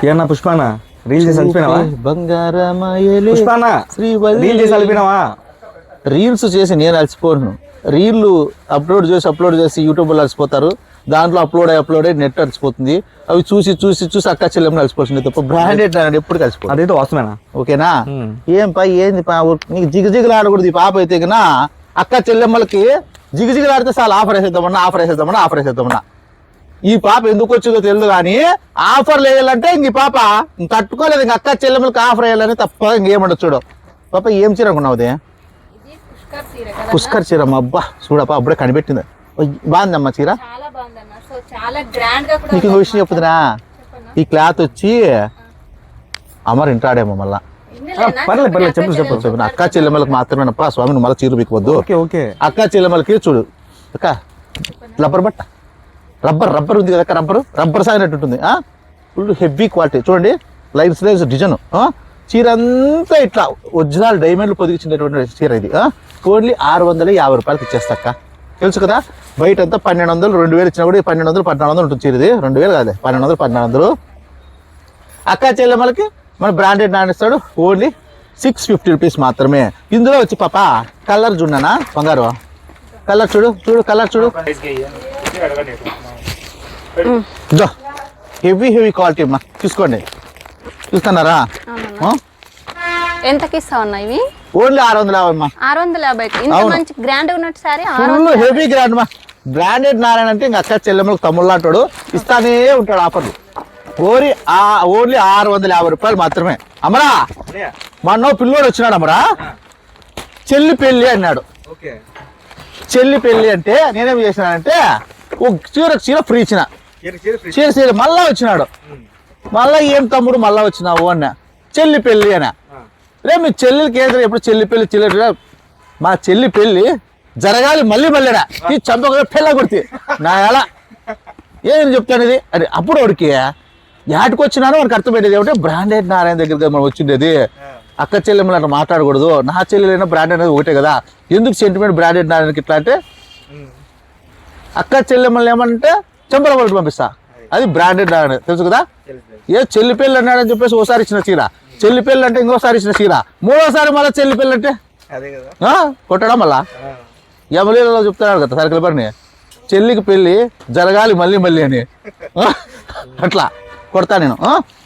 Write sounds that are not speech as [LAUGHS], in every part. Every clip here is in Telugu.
ఏమన్నా పుష్పానా? రీల్ చేసి చనిపోయినావా బంగారమాయలే పుష్పానా. రీల్ చేసి చనిపోయినావా రీల్స్ చేసి నేను అలసిపోను. రీళ్ళు అప్లోడ్ చేసి అప్లోడ్ చేసి యూట్యూబ్లో అలసిపోతారు. దాంట్లో అప్లోడ్ అయ్యి అప్లోడ్ అయ్యి నెట్ అలసిపోతుంది. అవి చూసి చూసి చూసి అక్క చెల్లెమ్మని అలసిపోతుంది. తప్ప బ్రాండెడ్ అని ఎప్పుడు కలిసిపోతుంది అదైతే వాస్తవేనా ఓకేనా. ఏం పా ఏంది పా నీకు జిగజిగలు ఆడకూడదు ఈ పాప అయితే అక్క చెల్లెమ్మలకి జిగజిగలు ఆడితే చాలా ఆఫర్ వేసేద్దామన్నా ఆఫర్ వేసేద్దామన్నా ఆఫర్ వేసేద్దామన్నా. ఈ పాప ఎందుకు వచ్చిందో తెలియదు కానీ ఆఫర్లు వేయాలంటే ఇంక ఈ పాప ఇంక తట్టుకోలేదు ఇంక అక్క చెల్లెమ్మలకి ఆఫర్ వేయాలని తప్ప ఇంకేమండదు చూడు. పాప ఏం చీర కొన్నావుది పుష్కర్ చీర అబ్బా. చూడప్ప అప్పుడే కనిపెట్టింది. బాగుందమ్మా చీర? చాలా బాగుందన్న. సో చాలా గ్రాండ్గా కూడా నీకు ఇంకో విషయం చెప్పుదురా ఈ క్లాత్ వచ్చి అమర్ ఇంటాడేమో మళ్ళా? పర్లేదు పర్లేదు చెప్పు చెప్పు చెప్పు అక్క చెల్లెమ్మలకు మాత్రమేనప్ప స్వామి నువ్వు మళ్ళీ చీర బిక్కొద్దు ఓకే ఓకే. అక్క చెల్లెమ్మలకి చూడు. అక్క రబ్బర్ బట్ట. రబ్బర్ రబ్బర్ ఉంది కదా రబ్బర్? రబ్బర్ సాగినట్టు ఉంటుంది. Full heavy quality. చూడండి లైఫ్ లైన్స్ డిజైన్. చీర అంతా ఇట్లా ఒరిజినల్ డైమండ్లు పొదిగించినటువంటి చీర ఇది. ఓన్లీ ఆరు వందల యాభై రూపాయలకి ఇచ్చేస్తా అక్క. తెలుసు కదా? బయట అంతా పన్నెండు వందలు రెండు వేలు ఇచ్చినా కూడా పన్నెండు వందలు పద్నాలుగు వందలు ఉంటుంది చీర ఇది. రెండు వేలు కాదు పన్నెండు వందలు పద్నాలుగు వందలు అక్క చెల్లెమ్మలకి మన బ్రాండెడ్ నానిస్తాడు ఓన్లీ సిక్స్ ఫిఫ్టీ రూపీస్ మాత్రమే. ఇందులో వచ్చి పాప కలర్ చూడనా? బంగారు కలర్ చూడు చూడు కలర్ చూడు. ఇదో హెవీ హెవీ క్వాలిటీ అమ్మా. తీసుకోండి చూస్తున్నారా? ఎంతకి ఇస్తావు ఇవి? ఓన్లీ ఆరు వందల యాభై అమ్మా. ఆరు వందల ఇంత. మంచి గ్రాండ్ ఉన్నట్టు సారీ ఫుల్ హెవీ గ్రాండ్ మా బ్రాండెడ్ నారాయణ అంటే ఇంకా అక్క చెల్లెమ్మలకు తమ్ముళ్ళు అంటాడు ఇస్తానే ఉంటాడు ఆఫర్లు. ఓరి ఆ ఓన్లీ ఆరు వందల యాభై రూపాయలు మాత్రమే. అమరా మొన్న పిల్లోడు వచ్చినాడు అమరా. చెల్లి పెళ్ళి అన్నాడు. ఓకే. చెల్లి పెళ్ళి అంటే నేనేం చేసినానంటే ఒక చీర చీర ఫ్రీ ఇచ్చిన. చీర చీర మళ్ళా వచ్చినాడు. మళ్ళా ఏం తమ్ముడు మళ్ళా వచ్చినావు అన్న. చెల్లి పెళ్ళి అన్న. రే మీ చెల్లికి ఏదో ఎప్పుడు చెల్లి పెళ్ళి చెల్లి మా చెల్లి పెళ్ళి జరగాలి మళ్ళీ మళ్ళీడా ఈ చంపక పెళ్ళ కొడితే. నా ఎలా? ఏం చెప్తాను ఇది? అరే అప్పుడు వాడికి యాటికి వచ్చినానో వాడికి అర్థమైంది ఏమంటే? బ్రాండెడ్ నారాయణ దగ్గర మనం వచ్చిండేది. అక్క చెల్లెమ్మలు అట్లా మాట్లాడకూడదు. నా చెల్లెలైనా బ్రాండెడ్ అనేది ఒకటే కదా. ఎందుకు సెంటిమెంట్ బ్రాండెడ్ నారాయణకి ఇట్లా అంటే? అక్క చెల్లెమ్మల్ని ఏమంటే చెంపల కొట్టి పంపిస్తా. అది బ్రాండెడ్ నారాయణ? తెలుసు కదా? ఏ చెల్లి పెళ్ళి అన్నాడని చెప్పేసి ఓసారి ఇచ్చిన చీర. చెల్లి పెళ్ళి అంటే ఇంకోసారి ఇచ్చిన చీర. మూడోసారి మళ్ళీ చెల్లి పెళ్ళి అంటే? కొట్టడా మళ్ళా? యమలీలలో చెప్తున్నాడు కదా సరికల పని చెల్లికి పెళ్ళి జరగాలి మళ్ళీ మళ్ళీ అని? అట్లా కొడతా నేను?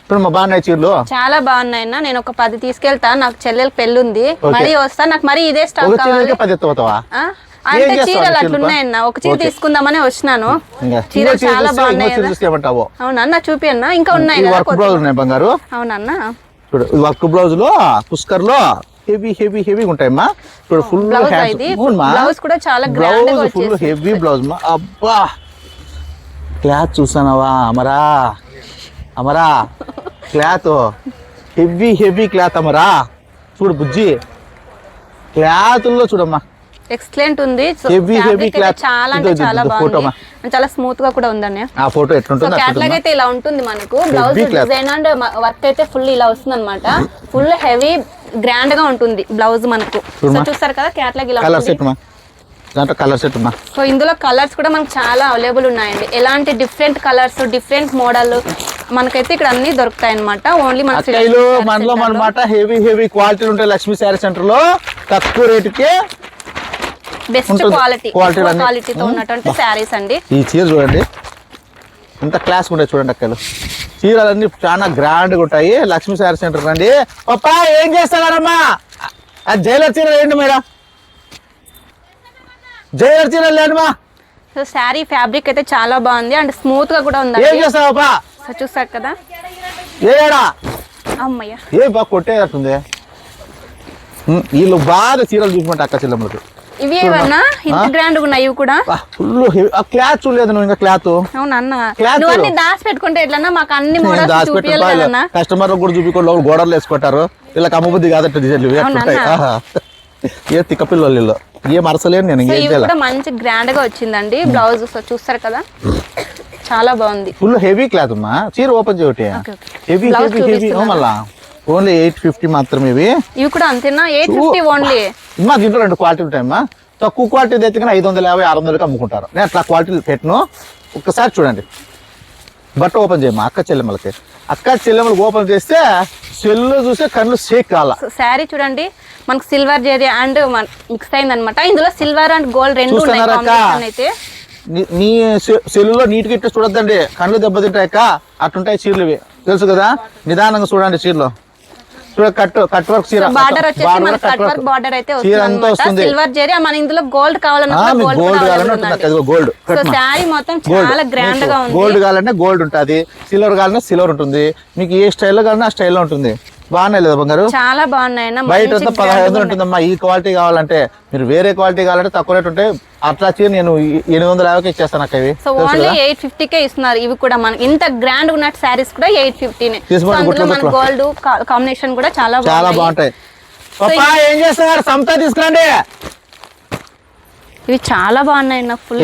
ఇప్పుడు మా బాగున్నాయి చీరలు? చాలా బాగున్నాయి అన్న నేను ఒక పది తీసుకెళ్తా. నాకు చెల్లెలు పెళ్ళి ఉంది. మరీ వస్తా. నాకు మరీ ఇదే స్టాక్ కావాలి. పది? ఏం అంటే చీరలు అట్లున్నాయన్న. ఒక చీర. తీసుకుందామని వచ్చినాను. చీర చాలా బాగున్నాయి అవునన్న చూపి అన్న. ఇంకా ఉన్నాయి వర్క్ బ్లౌజ్ ఉన్నాయి బంగారు. అవునన్న. చూడు వర్క్ బ్లౌజ్లో పుష్కర్లో హెవీ హెవీ హెవీ ఉంటాయమ్మా. ఫుల్? Blouse కూడా చాలా బ్లౌజ్ ఫుల్. హెవీ బ్లౌజ్ మా. అబ్బా! క్లాత్ చూసానవా అమరా? అమరా cloth. Heavy heavy cloth Amara. చూడు బుజ్జి. క్లాతుల్లో చూడమ్మా. ఎక్సలెంట్ ఉంది. Heavy అయితే cloth. చాలా అంటే చాలా బాగుంది. చాలా స్మూత్గా కూడా ఉందండి. ఆ ఫోటో ఎట్లుంటుంది క్యాట్లాగ్? అయితే ఇలా ఉంటుంది మనకు. బ్లౌజ్. డిజైన్ అండ్ వర్క్ అయితే ఫుల్ ఇలా వస్తుంది అనమాట ఫుల్ హెవీ గ్రాండ్గా ఉంటుంది బ్లౌజ్ మనకు. చూస్తారు కదా క్యాట్లాగ్ ఇలా కలర్ ఉంటుంది. సెట్ మా దాంట్లో కలర్ సెట్ మా సో ఇందులో కలర్స్ కూడా మనకు చాలా అవైలబుల్ ఉన్నాయండి. ఎలాంటి డిఫరెంట్ కలర్స్ డిఫరెంట్ మోడల్ మనకైతే ఇక్కడ అన్ని దొరుకుతాయి అనమాట ఓన్లీ మన అక్కయ్యలు మనలో అనమాట హెవీ హెవీ క్వాలిటీలు ఉంటాయి లక్ష్మీ శారీ సెంటర్లో తక్కువ రేటుకి బెస్ట్. క్వాలిటీ. క్వాలిటీతో ఉన్నటువంటి శారీస్ అండి. ఈ చీర చూడండి. ఎంత క్లాస్ ఉంటాయి చూడండి అక్కలు చీరలన్నీ చాలా గ్రాండ్గా ఉంటాయి. లక్ష్మీ శారీ సెంటర్ రండి. పప్పా ఏం చేస్తారమ్మా అది జైలర్ చీర ఏంటి మేడం? జైలర్ చీర లేదమ్మా సో శారీ ఫ్యాబ్రిక్ అయితే చాలా బాగుంది. అండ్ స్మూత్గా కూడా ఏం ఉందండి చేస్తావు పప్పా సో చూస్తారు కదా? ఏడా? అమ్మయ్య. ఏ బాగా కొట్టేటట్టుంది? వీళ్ళు బాగా చీరలు చూసుకుంటే అక్క చెల్లెమ్మలకు. ఇవి ఏమన్నా ఇంత గ్రాండ్ ఉన్నాయి ఇవి కూడా? ఫుల్ క్లాత్ చూడలేదు నువ్వు ఇంకా క్లాత్? అవునన్న Cloth. నువ్వు అన్ని దాచి పెట్టుకుంటే ఎట్లన్నా మాకు అన్ని మోడల్స్ కస్టమర్ కూడా చూపించుకోండి గోడలు వేసుకుంటారు. ఇలా కమ్మబుద్ధి కాదట డిజైన్లు. ఏ తిక్క పిల్లలు ఏ నేను మంచి గ్రాండ్గా వచ్చిందండి బ్లౌజ్. చూస్తారు కదా? చాలా బాగుంది. ఫుల్ హెవీ క్లాత్ అమ్మా. చీర ఓపెన్ చేయటి. Heavy heavy heavy. మళ్ళా. ఓన్లీ ఎయిట్ ఫిఫ్టీ మాత్రమే ఇవి. ఇవి కూడా అంతేనా? ఎయిట్ ఫిఫ్టీ ఓన్లీ మా దీంట్లో రెండు క్వాలిటీ ఉంటాయమ్మా తక్కువ క్వాలిటీ అయితే ఐదు వందల యాభై ఆరు వందలకి అమ్ముకుంటారు. నేను అట్లా క్వాలిటీ పెట్టను. ఒక్కసారి చూడండి. బట్ట ఓపెన్ చేయమ్మా అక్క చెల్లెమ్మలకి. అక్క చెల్లెమ్మలకి ఓపెన్ చేస్తే సెల్లో చూస్తే కళ్ళు షేక్ కాల శారీ చూడండి. మనకు సిల్వర్ జెరీ అండ్ మిక్స్ అయింది అనమాట ఇందులో సిల్వర్ అండ్ గోల్డ్ రెండు అయితే. నీ- సెల్లులో నీట్గా ఇట్లా చూడొద్దండి. కళ్ళు దెబ్బతింటాయక్క అట్లుంటాయి చీరలు ఇవి. తెలుసు కదా? నిదానంగా చూడండి చీరలు. కట్ కట్ వర్క్ చీర. బార్డర్ వచ్చేసి కట్. వర్క్ బార్డర్ అయితే వస్తుంది సిల్వర్ జెరీ మన ఇందులో గోల్డ్ కావాలన్నా గోల్డ్. అదిగో గోల్డ్ సో శారీ మొత్తం చాలా గ్రాండ్గా ఉంది. గోల్డ్ కావాలంటే గోల్డ్ ఉంటుంది. సిల్వర్ కావాలంటే సిల్వర్ ఉంటుంది. మీకు ఏ స్టైల్లో కావాలన్నా ఆ స్టైల్లో ఉంటుంది. బాగానే లేదా బంగారు? చాలా బాగున్నాయి. బయట grand పదహైదు వందలు. ఉంటుందమ్మా. ఈ క్వాలిటీ కావాలంటే మీరు వేరే క్వాలిటీ కావాలంటే తక్కువ రేట్ ఉంటాయి అట్లా చీర నేను ఎనిమిది వందల యాభైకి ఇచ్చేస్తాను అక్క ఇవి. So only? ఎయిట్ ఫిఫ్టీకే ఇస్తున్నారు. ఇవి కూడా మనకి ఇంత గ్రాండ్ ఉన్న శారీస్ కూడా ఎయిట్ ఫిఫ్టీనే మన. గోల్డ్ కాంబినేషన్ కూడా చాలా చాలా బాగున్నాయి. బాగుంటాయి. ఏం చేస్తున్నారు? సంత తీసుకురండి. ఇవి చాలా బాగున్నాయి ఫుల్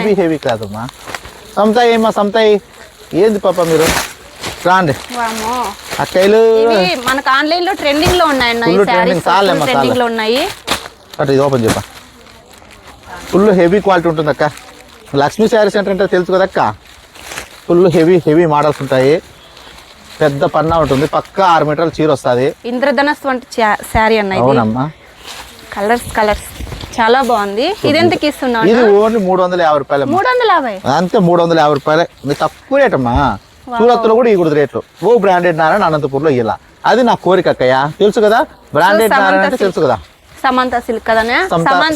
హెవీ హెవీ కాదమ్మా. సంత ఏమా సంత ఏంది పాప మీరు? రాండి. ఇవి మనకు ఆన్లైన్లో ట్రెండింగ్లో ఉన్నాయి ట్రెండింగ్. లో ఉన్నాయి. అటు ఇది ఓపెన్ చెప్పా ఫుల్ హెవీ క్వాలిటీ ఉంటుంది అక్క. లక్ష్మీ శారీ సెంటర్ అంటే తెలుసు కదా అక్క? ఫుల్ హెవీ హెవీ మోడల్స్ ఉంటాయి. పెద్ద పన్నా ఉంటుంది. పక్క ఆరు మీటర్ల చీర వస్తుంది. ఇంద్రధనస్ వంటి శారీ అన్న అవునమ్మా. Colours colours. చాలా బాగుంది. ఇది ఎంతకి ఇస్తున్నావు ఇది ఓన్లీ మూడు వందల యాభై రూపాయలు మూడు వందల యాభై. అంతే మూడు వందల యాభై రూపాయలే. తక్కువ రేట్ అమ్మా సూరత్లో కూడా కూడా రేట్లు. ఓ బ్రాండెడ్ నారాయణ అనంతపూర్లో ఇలా అది నా కోరిక అక్కయ్య. తెలుసు కదా? బ్రాండెడ్ నారాయణ అంటే. తెలుసు కదా? సమంత సిల్క్ కదనే?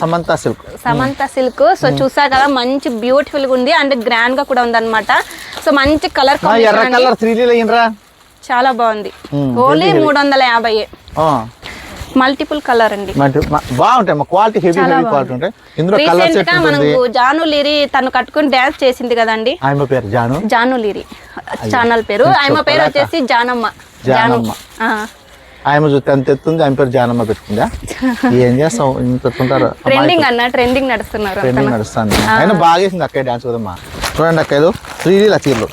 Samantha silk Samantha silk so చూసా కదా మంచి బ్యూటిఫుల్గా ఉంది అండ్ గ్రాండ్గా కూడా ఉంది అనమాట సో మంచి కలర్ ఎర్ర కలర్ త్రీ చాలా బాగుంది. Hmm, ఓన్లీ మూడు వందల యాభై. మల్టిపుల్ కలర్ అండి. బాగుంటాయి క్వాలిటీ హెవీ హెవీ క్వాలిటీ ఉంటాయి. ఇందులో కలర్ సెట్ మనకు జాను లిరి తను కట్టుకుని డాన్స్ చేసింది కదండి. ఆమె పేరు జాను? జాను లిరి. ఛానల్ పేరు. [LAUGHS] ఆమె పేరు. వచ్చేసి జానమ్మ. జాను. జానమ్మ. ఆ. ఆమె చూస్తే ఎంత ఎత్తుంది? ఆమె పేరు జానమ్మ పెట్టుకుందా? [LAUGHS] ఏం చేస్తాం పెట్టుకుంటారు? ట్రెండింగ్ అన్న ట్రెండింగ్ నడుస్తున్నారు ట్రెండింగ్ నడుస్తుంది. అయినా బాగా వేసింది అక్కయ్య డాన్స్ కదమ్మా. చూడండి అక్కయ్యలు. త్రీ డీ లచీర్లు.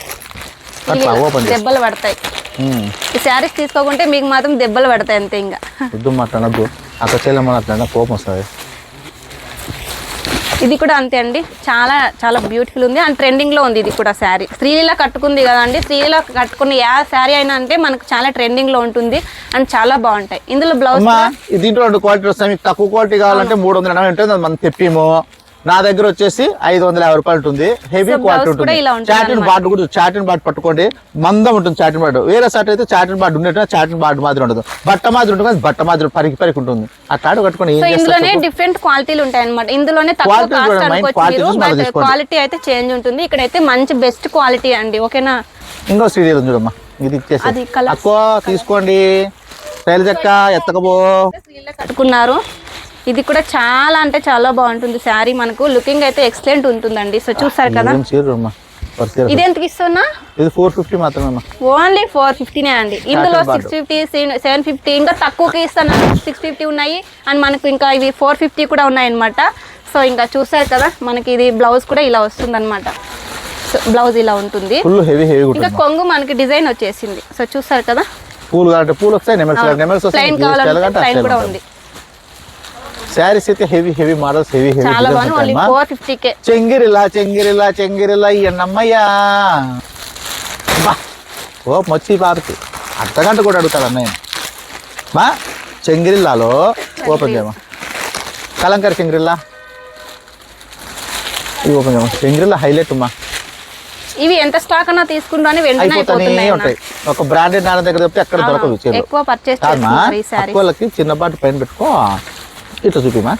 అట్లా ఓపెన్ దెబ్బలు పడతాయి. ఈ శారీస్ తీసుకోకుంటే మీకు మాత్రం దెబ్బలు పడతాయి అంతే ఇంకా. వద్దు మాట్లాడద్దు అక్కడ అట్లా కోపం వస్తుంది. ఇది కూడా అంతే అండి. చాలా చాలా బ్యూటిఫుల్ ఉంది. అండ్ ట్రెండింగ్లో ఉంది ఇది కూడా శారీ. శ్రీలీల కట్టుకుంది కదా అండి. శ్రీలీల కట్టుకున్న ఏ శారీ అయినా అంటే మనకు చాలా ట్రెండింగ్లో ఉంటుంది. అండ్ చాలా బాగుంటాయి. ఇందులో బ్లౌజ్ దీంట్లో రెండు క్వాలిటీ వస్తాయి. మీకు తక్కువ క్వాలిటీ కావాలంటే మూడు వందల ఎనభై ఉంటుంది మనం తెప్పిము. నా దగ్గర వచ్చేసి ఐదు వందల యాభై రూపాయలు ఉంటుంది. హెవీ క్వాలిటీ ఉంటుంది. చాటిన్. బార్డు కూడా చాటిన్ బార్డు పట్టుకోండి. మందం ఉంటుంది చాటిన్ బార్డు వేరే షర్ట్ అయితే చాటిన్ బార్డు ఉండేట చాటిన్ బార్డు మాదిరి ఉండదు. బట్ట మాదిరి ఉంటుంది బట్ట మాదిరి పరికి పరికి ఉంటుంది. కట్టుకొని ఏం సో చేస్తారు ఇందులోనే డిఫరెంట్ క్వాలిటీలు ఉంటాయి అనమాట ఇందులోనే. క్వాలిటీ అయితే చేంజ్ ఉంటుంది. ఇక్కడైతే మంచి బెస్ట్ క్వాలిటీ అండి. ఓకేనా? ఇంకో సీరియల్ ఉంది చూడమ్మా. ఇది ఇచ్చేసి. తక్కువ తీసుకోండి. ఎత్తకపో. కట్టుకున్నారు. ఇది కూడా చాలా అంటే చాలా బాగుంటుంది. శారీ మనకు లుకింగ్ అయితే ఎక్సలెంట్ ఉంటుందండి. సో చూసారు కదా. ఇది ఎంతకి ఇస్తున్నా? ఇది ఫోర్ ఫిఫ్టీ మాత్రమే ఓన్లీ ఫోర్ ఫిఫ్టీనే అండి. ఇందులో సిక్స్ ఫిఫ్టీ సెవెన్ ఫిఫ్టీ ఇంకా తక్కువకి ఇస్తాను. సిక్స్ ఫిఫ్టీ ఉన్నాయి. అండ్ మనకు ఇంకా ఇవి ఫోర్ ఫిఫ్టీ కూడా ఉన్నాయి అనమాట సో ఇంకా చూసారు కదా? మనకి ఇది బ్లౌజ్ కూడా ఇలా వస్తుంది అనమాట బ్లౌజ్ ఇలా ఉంటుంది. ఇంకా కొంగు మనకి డిజైన్ వచ్చేసింది. సో చూసారు కదా? పూలు కావాలంటే పూలు వస్తాయి నెమల్స్ నెమల్స్ వస్తాయి. ప్లైన్ మీకు ఏ style కావాలంటే కావాలంటే ఆ ప్లైన్ style కూడా ఉంటుంది. ఉంది శారీస్ అయితే heavy heavy models heavy heavy చెంగిరిలా చెంగిరిలా చెంగిరిలా బా ఓ మొచ్చి పాపకి. అర్ధగంట కూడా అడుగుతాడు అన్నయ్య? మా చెంగిరిల్లాలో ఓపెన్ చేయమా? కలంకర చెంగిరిల్లా? ఇది ఓపెన్ చేయమా? చెంగిరిల్లా హైలైట్ అమ్మా. ఇవి ఎంత స్టాక్ అన్నా తీసుకుంటానే వెంటనే అయిపోతున్నాయి ఉంటాయి ఒక బ్రాండెడ్ నాన్న దగ్గర చెప్తే ఎక్కడ దొరకవు చీరలు. ఎక్కువ పర్చేస్ చిన్నపాటి పైన పెట్టుకో. ఇట్లా చూపిమా?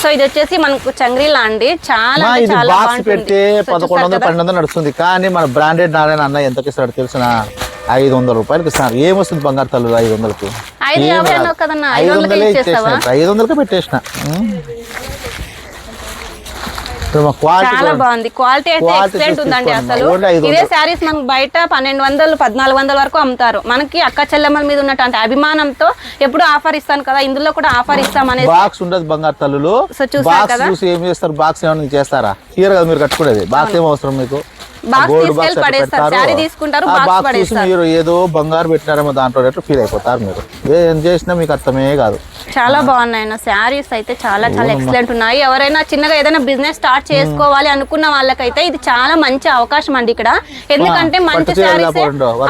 సో ఇది వచ్చేసి మనకు చంగ్రీలా అండి. చాలా ఇది చాలా బాక్స్ పెడితే పదకొండు వందలు? పన్నెండు వందలు నడుస్తుంది. కానీ మన బ్రాండెడ్ నారాయణ అన్న ఎంతకి ఇస్తాడు తెలిసిన? ఐదు వందల రూపాయలకి ఇస్తున్నారు ఏమొస్తుంది బంగారు తల్లు ఐదు వందలకి? ఐదు వందలే? ఇచ్చేసిన. ఐదు వందలకే పెట్టేసిన ఉం. ఇప్పుడు మా క్వాలిటీ చాలా బాగుంది. క్వాలిటీ అయితే ఎక్సలెంట్ ఉందండి. అసలు. ఇదే. శారీస్ మనకు బయట పన్నెండు వందలు పద్నాలుగు వందల వరకు అమ్ముతారు. మనకి అక్క చెల్లెమ్మల మీద ఉన్నటువంటి అభిమానంతో ఎప్పుడు ఆఫర్ ఇస్తాను కదా ఇందులో కూడా ఆఫర్ ఇస్తాం అనేది బాక్స్ ఉండదు బంగారు తల్లులు? చూసి ఏం చేస్తారు? బాక్స్ ఏమైనా చేస్తారా? చీర కదా మీరు కట్టుకునేది? బాక్స్ ఏం అవసరం మీకు? బాక్స్ పడేస్తారు. శారీ తీసుకుంటారు, బాక్స్ పడేస్తారు. మీరు ఏదో బంగారు పెట్టినారేమో దాంట్లో అన్నట్టు ఫీల్ అయిపోతారు మీరు. ఏం చేసినా మీకు అర్థమే కాదు. చాలా బాగున్నాయి శారీస్ అయితే చాలా చాలా ఎక్సలెంట్ ఉన్నాయి. ఎవరైనా చిన్నగా ఏదైనా బిజినెస్ స్టార్ట్ చేసుకోవాలి అనుకున్న వాళ్ళకైతే ఇది చాలా మంచి అవకాశం అండి ఇక్కడ. ఎందుకంటే మంచి శారీస్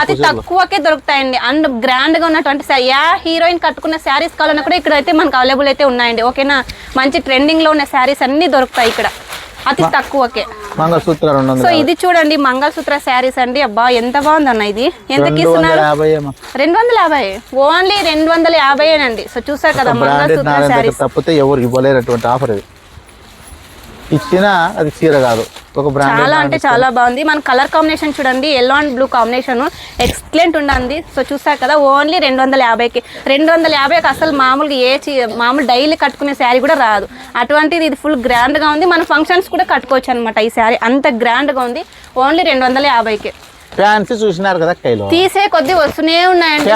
అతి. తక్కువకే దొరుకుతాయండి. అండ్ గ్రాండ్గా ఉన్నటువంటి యా హీరోయిన్ కట్టుకున్న శారీస్ కావాలన్నా కూడా ఇక్కడ అయితే మనకు అవైలబుల్ అయితే ఉన్నాయండి. ఓకేనా? మంచి ట్రెండింగ్లో ఉన్న శారీస్ అన్ని దొరుకుతాయి ఇక్కడ. అతి తక్కువకే. మంగళసూత్ర సో ఇది చూడండి మంగళసూత్ర శారీస్ అండి. అబ్బా ఎంత బాగుందన్న ఇది? వందల ఇస్తున్నారు రెండు వందల యాభై? ఓన్లీ రెండు వందల యాభై అండి సో చూసారు కదా మంగళసూత్ర శారీస్. తప్పితే ఎవరు ఇవ్వలేనటువంటి ఆఫర్ ఇది. ఇచ్చినా అది చీర కాదు. ఒక బ్రాండెడ్ చాలా అంటే చాలా బాగుంది. మన కలర్ కాంబినేషన్ చూడండి yellow and blue combination excellent ఉండండి సో చూసారు కదా ఓన్లీ రెండు వందల యాభైకి. రెండు వందల యాభైకి అసలు మామూలుగా ఏ చీ- మామూలు డైలీ కట్టుకునే శారీ కూడా రాదు. అటువంటిది ఇది ఫుల్ గ్రాండ్గా ఉంది. మన ఫంక్షన్స్ కూడా కట్టుకోవచ్చు అనమాట ఈ శారీ అంత గ్రాండ్గా ఉంది. ఓన్లీ రెండు వందల యాభైకి. ఫ్యాన్సీ చూసినారు కదా కైలో తీసే కొద్దీ వస్తూనే ఉన్నాయండి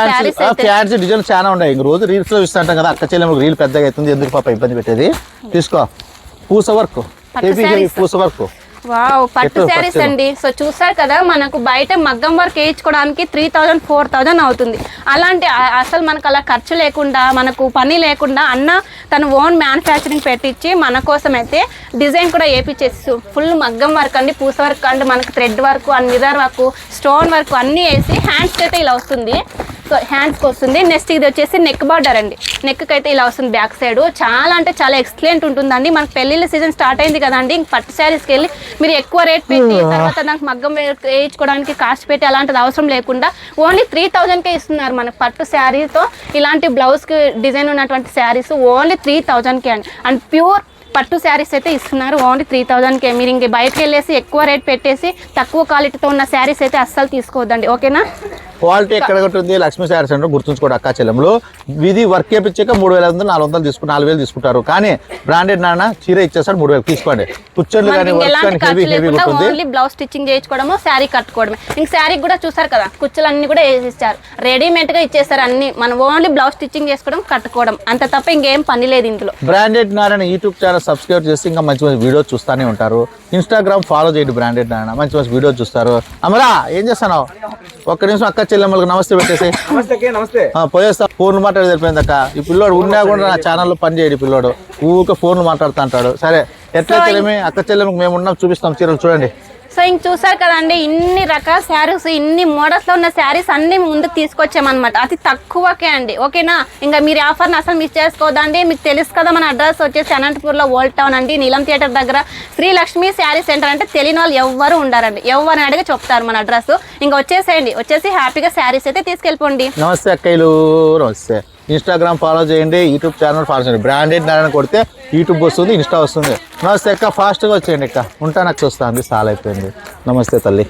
ఫ్యాన్సీ డిజైన్ చాలా ఉన్నాయి. రోజు రీల్స్లో ఇస్తుంటాం కదా అక్క చెల్లెమ్మకి రీల్ పెద్దగా అవుతుంది. ఎందుకు పాప ఇబ్బంది పెట్టేది? తీసుకో. పూస వర్క్. Heavy heavy sarees. పూస వర్క్. వావ్ పట్టు శారీస్. అండి. సో చూసారు కదా మనకు బయట మగ్గం వర్క్ వేయించుకోవడానికి త్రీ థౌజండ్ ఫోర్ థౌజండ్ అవుతుంది. అలాంటి అసలు మనకు అలా ఖర్చు లేకుండా మనకు పని లేకుండా అన్న తన ఓన్ మ్యానుఫ్యాక్చరింగ్ పెట్టించి మన కోసం అయితే డిజైన్ కూడా వేపించేసి ఫుల్ మగ్గం వర్క్ అండి పూస వర్క్ అండి మనకు thread work and mirror work stone work అన్నీ వేసి హ్యాండ్స్కి అయితే ఇలా వస్తుంది. హ్యాండ్స్కి వస్తుంది. నెక్స్ట్ ఇది వచ్చేసి నెక్ బార్డర్ అండి. నెక్ అయితే ఇలా వస్తుంది బ్యాక్ సైడ్ చాలా అంటే చాలా ఎక్సలెంట్ ఉంటుందండి. మనకు పెళ్ళిళ్ళ సీజన్ స్టార్ట్ అయింది కదండి. ఇంక పట్టు శారీస్కి వెళ్ళి మీరు ఎక్కువ రేట్ పెట్టి తర్వాత దానికి మగ్గం వేయించుకోవడానికి కాస్ట్ పెట్టి అలాంటిది అవసరం లేకుండా ఓన్లీ త్రీ థౌజండ్కే ఇస్తున్నారు మనకు పట్టు శారీతో ఇలాంటి బ్లౌజ్కి డిజైన్ ఉన్నటువంటి శారీస్ ఓన్లీ త్రీ థౌజండ్కే అండి. అండ్ ప్యూర్ పట్టు శారీస్ అయితే ఇస్తున్నారు. ఓన్లీ త్రీ థౌజండ్కే మీరు ఇంక బయటకు వెళ్ళేసి ఎక్కువ రేట్ పెట్టేసి తక్కువ క్వాలిటీతో ఉన్న శారీస్ అయితే అస్సలు తీసుకోవద్దండి. ఓకేనా క్వాలిటీ ఎక్కడ ఉంటుంది లక్ష్మీ శారీ సెంటర్ గుర్తుంచుకోండి అక్క చెల్లెములు ఇది వర్క్ చేపించాక మూడు వేల ఐదు నాలుగు వందలు తీసుకుని నాలుగు వేలు తీసుకుంటారు. కానీ బ్రాండెడ్ నాన్న చీర ఇచ్చేస్తాడు మూడు వేలు తీసుకోండి. కుచ్చర్లు కానీ వర్క్ కానీ హెవీ హెవీ ఉంటుంది ఓన్లీ బ్లౌజ్ స్టిచ్చింగ్ చేయించుకోవడము శారీ కట్టుకోవడమే. ఇంక శారీ కూడా చూసారు కదా కుచ్చులు అన్ని కూడా వేసిస్తారు రెడీమేడ్గా ఇచ్చేస్తారు అన్ని. మనం ఓన్లీ బ్లౌజ్ స్టిచ్చింగ్ చేసుకోవడం కట్టుకోవడం. అంత తప్ప ఇంకేం పని లేదు ఇందులో. Branded Narayana YouTube channel subscribe చేసి ఇంకా మంచి మంచి వీడియోస్ చూస్తూనే ఉంటారు. ఇన్స్టాగ్రామ్ ఫాలో చేయండి బ్రాండెడ్ నారాయణ. మంచి మంచి వీడియోస్ చూస్తారు. అమరా ఏం చేస్తున్నావు? ఒక్క నిమిషం అక్క చెల్లెమ్మలకు నమస్తే పెట్టేసి. నమస్తే పోయేస్తా. ఫోన్ మాట్లాడి సరిపోయింది అక్క. ఈ పిల్లోడు ఉన్నా కూడా నా ఛానల్లో పని చేయడు ఈ పిల్లోడు. ఊరికే ఫోన్ మాట్లాడుతూ అంటాడు. సరే ఎట్లా చెల్లెమి అక్క చెల్లెమికి మేము ఉన్నాం చూపిస్తాం చీరలు చూడండి. సో ఇంక చూసారు కదండి ఇన్ని రకాల శారీస్ ఇన్ని మోడల్స్లో ఉన్న శారీస్ అన్ని ముందుకు తీసుకొచ్చామన్నమాట. అతి తక్కువకే అండి. ఓకేనా? ఇంకా మీరు ఆఫర్ని అసలు మిస్ చేసుకోదండి మీకు తెలుసు కదా మన అడ్రస్ వచ్చేసి అనంతపూర్లో ఓల్డ్ టౌన్ అండి. నీలం థియేటర్ దగ్గర శ్రీ లక్ష్మి శారీ సెంటర్ అంటే తెలియని వాళ్ళు ఎవ్వరు ఉండారండి. ఎవరు అడిగి చెప్తారు మన అడ్రస్. ఇంకా వచ్చేసేయండి. వచ్చేసి హ్యాపీగా శారీస్ అయితే తీసుకెళ్ళిపోండి. నమస్తే అక్కలు నమస్తే. ఇన్స్టాగ్రామ్ ఫాలో చేయండి యూట్యూబ్ ఛానల్ ఫాలో చేయండి. బ్రాండెడ్ నారాయణ కొడితే యూట్యూబ్ వస్తుంది ఇన్స్టా వస్తుంది. నమస్తే అక్క ఫాస్ట్గా వచ్చేయండి అక్క. ఉంటాను అక్క వస్తుంది చాలా అయిపోయింది. నమస్తే తల్లి.